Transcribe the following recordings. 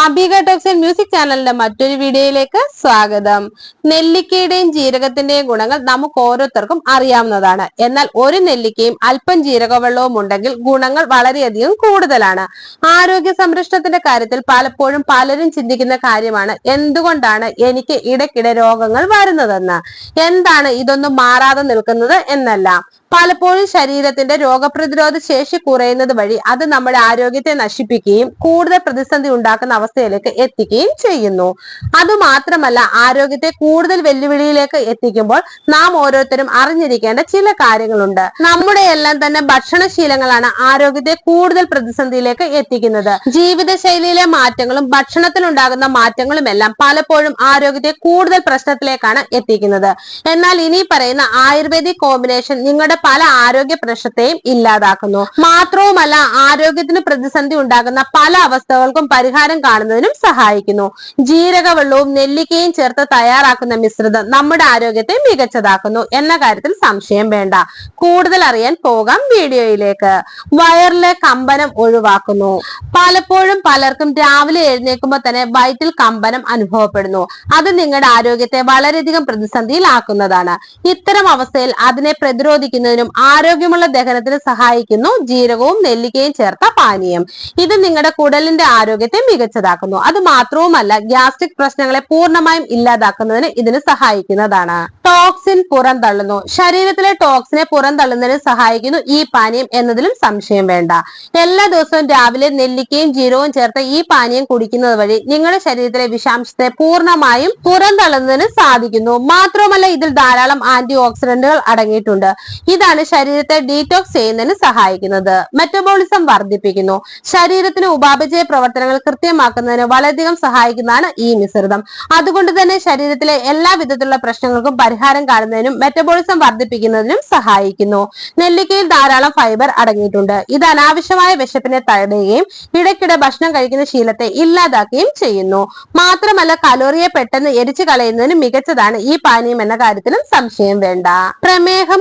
അബിക talks music ചാനലിന്റെ മറ്റൊരു വീഡിയോയിലേക്ക് സ്വാഗതം. നെല്ലിക്കയുടെയും ജീരകത്തിന്റെയും ഗുണങ്ങൾ നമുക്ക് ഓരോരുത്തർക്കും അറിയാവുന്നതാണ്. എന്നാൽ ഒരു നെല്ലിക്കയും അല്പം ജീരകവെള്ളവും ഉണ്ടെങ്കിൽ ഗുണങ്ങൾ വളരെയധികം കൂടുതലാണ്. ആരോഗ്യ സംരക്ഷണത്തിന്റെ കാര്യത്തിൽ പലപ്പോഴും പലരും ചിന്തിക്കുന്ന കാര്യമാണ് എന്തുകൊണ്ടാണ് എനിക്ക് ഇടയ്ക്കിടെ രോഗങ്ങൾ വരുന്നതെന്ന്? എന്താണ് ഇതൊന്നും മാറാതെ നിൽക്കുന്നത് എന്നല്ല. പലപ്പോഴും ശരീരത്തിന്റെ രോഗപ്രതിരോധ ശേഷി കുറയുന്നത് വഴി അത് നമ്മുടെ ആരോഗ്യത്തെ നശിപ്പിക്കുകയും കൂടുതൽ പ്രതിസന്ധി ഉണ്ടാക്കുന്ന അവസ്ഥയിലേക്ക് എത്തിക്കുകയും ചെയ്യുന്നു. അതുമാത്രമല്ല ആരോഗ്യത്തെ കൂടുതൽ വെല്ലുവിളിയിലേക്ക് എത്തിക്കുമ്പോൾ നാം ഓരോരുത്തരും അറിഞ്ഞിരിക്കേണ്ട ചില കാര്യങ്ങളുണ്ട്. നമ്മുടെ എല്ലാം തന്നെ ഭക്ഷണശീലങ്ങളാണ് ആരോഗ്യത്തെ കൂടുതൽ പ്രതിസന്ധിയിലേക്ക് എത്തിക്കുന്നത്. ജീവിതശൈലിയിലെ മാറ്റങ്ങളും ഭക്ഷണത്തിൽ ഉണ്ടാകുന്ന മാറ്റങ്ങളും എല്ലാം പലപ്പോഴും ആരോഗ്യത്തെ കൂടുതൽ പ്രശ്നത്തിലേക്കാണ് എത്തിക്കുന്നത്. എന്നാൽ ഇനി പറയുന്ന ആയുർവേദിക് കോമ്പിനേഷൻ നിങ്ങളുടെ പല ആരോഗ്യ പ്രശ്നത്തെയും ഇല്ലാതാക്കുന്നു. മാത്രവുമല്ല ആരോഗ്യത്തിന് പ്രതിസന്ധി ഉണ്ടാകുന്ന പല അവസ്ഥകൾക്കും പരിഹാരം കാണുന്നതിനും സഹായിക്കുന്നു. ജീരകവെള്ളവും നെല്ലിക്കയും ചേർത്ത് തയ്യാറാക്കുന്ന മിശ്രിതം നമ്മുടെ ആരോഗ്യത്തെ മികച്ചതാക്കുന്നു എന്ന കാര്യത്തിൽ സംശയം വേണ്ട. കൂടുതൽ അറിയാൻ പോകാം വീഡിയോയിലേക്ക്. വയറിലെ കമ്പനം ഒഴിവാക്കുന്നു. പലപ്പോഴും പലർക്കും രാവിലെ എഴുന്നേൽക്കുമ്പോൾ തന്നെ വയറ്റിൽ കമ്പനം അനുഭവപ്പെടുന്നു. അത് നിങ്ങളുടെ ആരോഗ്യത്തെ വളരെയധികം പ്രതിസന്ധിയിലാക്കുന്നതാണ്. ഇത്തരം അവസ്ഥയിൽ അതിനെ പ്രതിരോധിക്കുന്നതിനും ആരോഗ്യമുള്ള ദഹനത്തിന് സഹായിക്കുന്നു. ജീരകവും നെല്ലിക്കയും ചേർത്ത പാനീയം. ഇത് നിങ്ങളുടെ കുടലിന്റെ ആരോഗ്യത്തെ മികച്ചതാക്കുന്നു. അത് മാത്രവുമല്ല ഗ്യാസ്ട്രിക് പ്രശ്നങ്ങളെ പൂർണമായും ഇല്ലാതാക്കുന്നതിന് ഇതിന് സഹായിക്കുന്നതാണ്. ടോക്സിൻ പുറന്തള്ളുന്നു. ശരീരത്തിലെ ടോക്സിനെ പുറന്തള്ളുന്നതിന് സഹായിക്കുന്നു ഈ പാനീയം എന്നതിലും സംശയം വേണ്ട. എല്ലാ ദിവസവും രാവിലെ നെല്ലിക്കയും ജീരകവും ചേർത്ത ഈ പാനീയം കുടിക്കുന്നത് വഴി നിങ്ങളുടെ ശരീരത്തിലെ വിഷാംശത്തെ പൂർണമായും പുറന്തള്ളുന്നതിന് സാധിക്കുന്നു. മാത്രമല്ല ഇതിൽ ധാരാളം ആന്റി ഓക്സിഡന്റുകൾ അടങ്ങിയിട്ടുണ്ട്. ഇതാണ് ശരീരത്തെ ഡീറ്റോക്സ് ചെയ്യുന്നതിന് സഹായിക്കുന്നത്. മെറ്റബോളിസം വർദ്ധിപ്പിക്കുന്നു. ശരീരത്തിന് ഉപാപചയ പ്രവർത്തനങ്ങൾ കൃത്യമാക്കുന്നതിന് വളരെയധികം സഹായിക്കുന്നതാണ് ഈ മിശ്രിതം. അതുകൊണ്ട് തന്നെ ശരീരത്തിലെ എല്ലാ വിധത്തിലുള്ള പ്രശ്നങ്ങൾക്കും പരിഹാരം കാണുന്നതിനും മെറ്റബോളിസം വർദ്ധിപ്പിക്കുന്നതിനും സഹായിക്കുന്നു. നെല്ലിക്കയിൽ ധാരാളം ഫൈബർ അടങ്ങിയിട്ടുണ്ട്. ഇത് അനാവശ്യമായ വിശപ്പിനെ തടയുകയും ഇടയ്ക്കിടെ ഭക്ഷണം കഴിക്കുന്ന ശീലത്തെ ഇല്ലാതാക്കുകയും ചെയ്യുന്നു. മാത്രമല്ല കലോറിയെ പെട്ടെന്ന് എരിച്ചു കളയുന്നതിന് മികച്ചതാണ് ഈ പാനീയം എന്ന കാര്യത്തിലും സംശയം വേണ്ട. പ്രമേഹം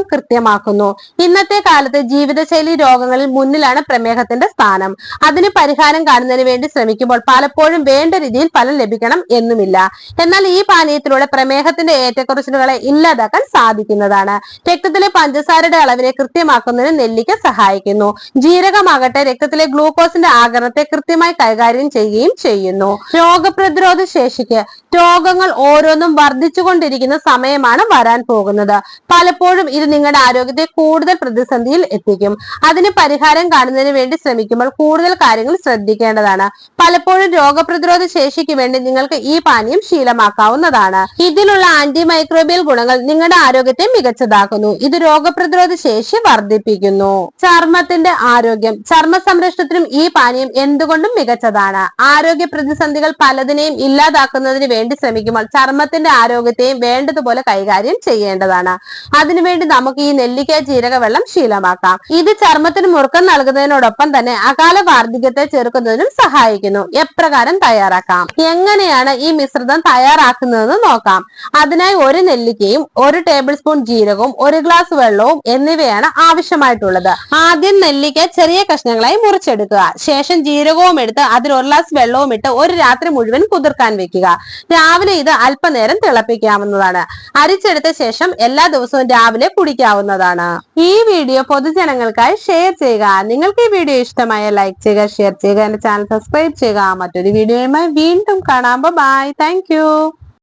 കൃത്യമാക്കുന്നു ഇന്നത്തെ കാലത്ത് ജീവിതശൈലി രോഗങ്ങളിൽ മുന്നിലാണ് പ്രമേഹത്തിന്റെ സ്ഥാനം. അതിന് പരിഹാരം കാണുന്നതിന് വേണ്ടി ശ്രമിക്കുമ്പോൾ പലപ്പോഴും വേണ്ട രീതിയിൽ ഫലം ലഭിക്കണം എന്നുമില്ല. എന്നാൽ ഈ പാനീയത്തിലൂടെ പ്രമേഹത്തിന്റെ ഏറ്റക്കുറച്ചിലുകളെ ഇല്ലാതാക്കാൻ സാധിക്കുന്നതാണ്. രക്തത്തിലെ പഞ്ചസാരയുടെ അളവിനെ കൃത്യമാക്കുന്നതിന് നെല്ലിക്ക സഹായിക്കുന്നു. ജീരകമാകട്ടെ രക്തത്തിലെ ഗ്ലൂക്കോസിന്റെ ആകരണത്തെ കൃത്യമായി കൈകാര്യം ചെയ്യുകയും ചെയ്യുന്നു. രോഗപ്രതിരോധ ശേഷിക്ക് രോഗങ്ങൾ ഓരോന്നും വർദ്ധിച്ചുകൊണ്ടിരിക്കുന്ന സമയമാണ് വരാൻ പോകുന്നത്. പലപ്പോഴും ഇത് നിങ്ങളുടെ ആരോഗ്യത്തെ കൂടുതൽ പ്രതിസന്ധിയിൽ എത്തിക്കും. അതിന് പരിഹാരം കാണുന്നതിന് വേണ്ടി ശ്രമിക്കുമ്പോൾ കൂടുതൽ കാര്യങ്ങൾ ശ്രദ്ധിക്കേണ്ടതാണ്. പലപ്പോഴും രോഗപ്രതിരോധ ശേഷിക്ക് വേണ്ടി നിങ്ങൾക്ക് ഈ പാനീയം ശീലമാക്കാവുന്നതാണ്. ഇതിലുള്ള ആന്റി മൈക്രോബിയൽ ഗുണങ്ങൾ നിങ്ങളുടെ ആരോഗ്യത്തെ മികച്ചതാക്കുന്നു. ഇത് രോഗപ്രതിരോധ ശേഷി വർദ്ധിപ്പിക്കുന്നു. ചർമ്മത്തിന്റെ ആരോഗ്യം. ചർമ്മ സംരക്ഷണത്തിനും ഈ പാനീയം എന്തുകൊണ്ടും മികച്ചതാണ്. ആരോഗ്യ പ്രതിസന്ധികൾ പലതിനെയും ഇല്ലാതാക്കുന്നതിന് വേണ്ടി ശ്രമിക്കുമ്പോൾ ചർമ്മത്തിന്റെ ആരോഗ്യത്തെയും വേണ്ടതുപോലെ കൈകാര്യം ചെയ്യേണ്ടതാണ്. അതിനുവേണ്ടി നമുക്ക് ഈ നെല്ലിക്ക ജീരക വെള്ളം ശീലമാക്കാം. ഇത് ചർമ്മത്തിന് മുറുക്കം നൽകുന്നതിനോടൊപ്പം തന്നെ അകാല വാർദ്ധക്യത്തെ ചെറുക്കുന്നതിനും സഹായിക്കുന്നു. എപ്രകാരം തയ്യാറാക്കാം? എങ്ങനെയാണ് ഈ മിശ്രിതം തയ്യാറാക്കുന്നതെന്ന് നോക്കാം. അതിനായി ഒരു നെല്ലിക്കയും ഒരു ടേബിൾ സ്പൂൺ ജീരകവും ഒരു ഗ്ലാസ് വെള്ളവും എന്നിവയാണ് ആവശ്യമായിട്ടുള്ളത്. ആദ്യം നെല്ലിക്ക ചെറിയ കഷ്ണങ്ങളായി മുറിച്ചെടുക്കുക. ശേഷം ജീരകവും എടുത്ത് അതിൽ ഒരു ഗ്ലാസ് വെള്ളവും ഇട്ട് ഒരു രാത്രി മുഴുവൻ കുതിർക്കാൻ വെക്കുക. രാവിലെ ഇത് അല്പനേരം തിളപ്പിക്കാവുന്നതാണ്. അരിച്ചെടുത്ത ശേഷം എല്ലാ ദിവസവും രാവിലെ കുടിക്കാവുന്നതാണ്. ഈ വീഡിയോ പൊതുജനങ്ങൾക്കായി ഷെയർ ചെയ്യുക. നിങ്ങൾക്ക് ഈ വീഡിയോ ഇഷ്ടമായ ലൈക്ക് ചെയ്യുക ഷെയർ ചെയ്യുക എന്റെ ചാനൽ സബ്സ്ക്രൈബ് ചെയ്യുക. മറ്റൊരു വീഡിയോയുമായി വീണ്ടും കാണാം. Bye thank